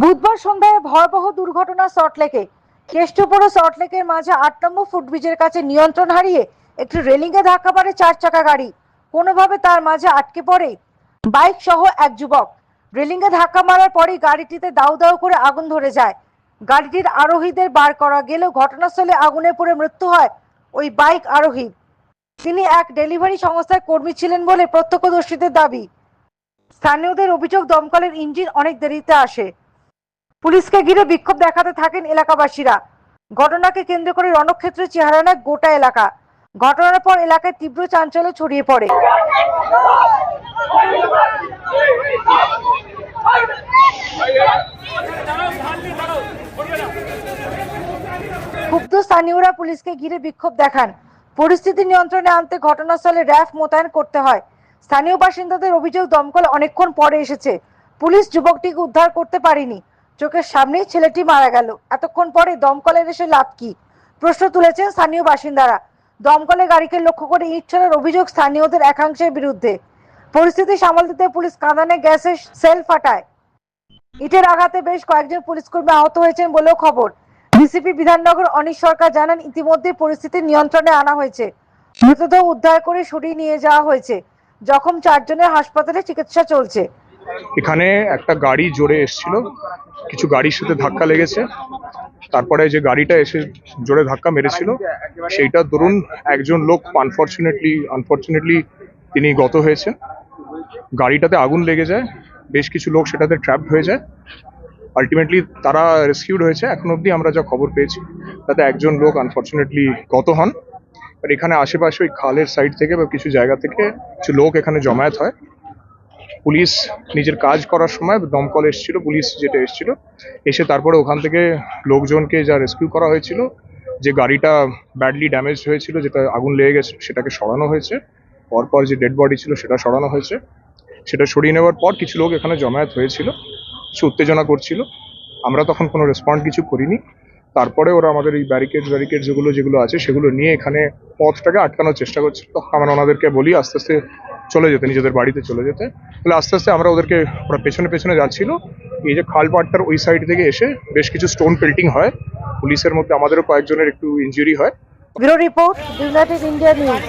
বুধবার সন্ধ্যায় ভয়াবহ দুর্ঘটনা সল্টলেকে কেষ্টপুর ও সল্টলেকের মাঝে আট নম্বর ফুটব্রিজের কাছে নিয়ন্ত্রণ হারিয়ে একটি রেলিংয়ে ধাক্কা পড়ে চার চাকা গাড়ি। কোনোভাবে তার মাঝে আটকে পড়ে বাইক সহ এক যুবক। রেলিংয়ে ধাক্কা মারার পরেই গাড়িটিতে দাউ দাউ করে আগুন ধরে যায়। গাড়িটির আরোহীদের বার করা গেলেও ঘটনাস্থলে আগুনে পড়ে মৃত্যু হয় ওই বাইক আরোহী। তিনি এক ডেলিভারি সংস্থার কর্মী ছিলেন বলে প্রত্যক্ষদর্শীদের দাবি। স্থানীয়দের অভিযোগ, দমকলের ইঞ্জিন অনেক দেরিতে আসে। পুলিশকে ঘিরে বিক্ষোভ দেখাতে থাকেন এলাকাবাসীরা। ঘটনাকে কেন্দ্র করে রণক্ষেত্রে চেহারা নেয়, গোটা এলাকা। ঘটনার পর এলাকায় তীব্র চাঞ্চল্য ছড়িয়ে পড়ে। ক্ষুব্ধ স্থানীয়রা পুলিশকে ঘিরে বিক্ষোভ দেখান। পরিস্থিতি নিয়ন্ত্রণে আনতে ঘটনাস্থলে র্যাফ মোতায়েন করতে হয়। স্থানীয় বাসিন্দাদের অভিযোগ দমকল অনেকক্ষণ পরে এসেছে। পুলিশ যুবকটিকে উদ্ধার করতে পারেনি। চোখের সামনেই ছেলেটি মারা গেল। এতক্ষণ পরে দমকলের এসে লাভ কি? প্রশ্ন তুলেছেন স্থানীয় বাসিন্দারা। দমকলে গাড়িকে লক্ষ্য করে ইট ছোড়ার অভিযোগ স্থানীয়দের একাংশের বিরুদ্ধে। পরিস্থিতি সামাল দিতে পুলিশ কাঁদানে গ্যাসের সেল ফাটায়। ইটের আঘাতে বেশ কয়েকজন পুলিশকর্মী আহত হয়েছেন বলেও খবর। ডিসিপি বিধাননগর অনিশ সরকার জানান, ইতিমধ্যে পরিস্থিতি নিয়ন্ত্রণে আনা হয়েছে। মৃতদেহ উদ্ধার করে সরিয়ে নিয়ে যাওয়া হয়েছে। জখম চারজনের হাসপাতালে চিকিৎসা চলছে। এখানে একটা গাড়ি জোরে এসছিল। কিছু গাড়ির সাথে ধাক্কা লেগেছে। তারপরে যে গাড়িটা এসে জোরে ধাক্কা মেরেছিল সেইটার দরুন একজন লোক আনফর্চুনেটলি আনফর্চুনেটলি তিনি গত হয়েছে। গাড়িটাতে আগুন লেগে যায়, বেশ কিছু লোক সেটাতে ট্র্যাপড হয়ে যায়। আলটিমেটলি তারা রেস্কিউড হয়েছে। এখন অবধি আমরা যা খবর পেয়েছি, তাতে একজন লোক আনফর্চুনেটলি গত হন। আর এখানে আশেপাশে ওই খালের সাইড থেকে বা কিছু জায়গা থেকে কিছু লোক এখানে জমায়েত হয়। পুলিশ নিজের কাজ করার সময় দমকল এসেছিল, পুলিশ যেটা এসেছিল, এসে তারপরে ওখান থেকে লোকজনকে যা রেস্কিউ করা হয়েছিল, যে গাড়িটা ব্যাডলি ড্যামেজ হয়েছিল, যেটা আগুন লেগে গেছে, সেটাকে সরানো হয়েছে, পরপর যে ডেড বডি ছিল সেটা সরানো হয়েছে, সেটা সরিয়ে নেওয়ার পর কিছু লোক এখানে জমায়েত হয়েছিল, কিছু উত্তেজনা করছিল, আমরা তখন কোনো রেসপন্ড কিছু করিনি, তারপরে ওরা আমাদের এই ব্যারিকেড ব্যারিকেড যেগুলো যেগুলো আছে, সেগুলো নিয়ে এখানে পথটাকে আটকানোর চেষ্টা করছিল, তখন আমরা ওনাদেরকে বলি, আস্তে আস্তে চলে যেতে, নিজেদের বাড়িতে চলে যেতে। তাহলে আস্তে আস্তে আমরা ওদেরকে ওরা পেছনে পেছনে যাচ্ছিল। এই যে খালপাটটার ওই সাইড থেকে এসে বেশ কিছু স্টোন পেল্টিং হয়। পুলিশের মধ্যে আমাদেরও কয়েকজনের একটু ইঞ্জুরি হয়। Bureau report united India news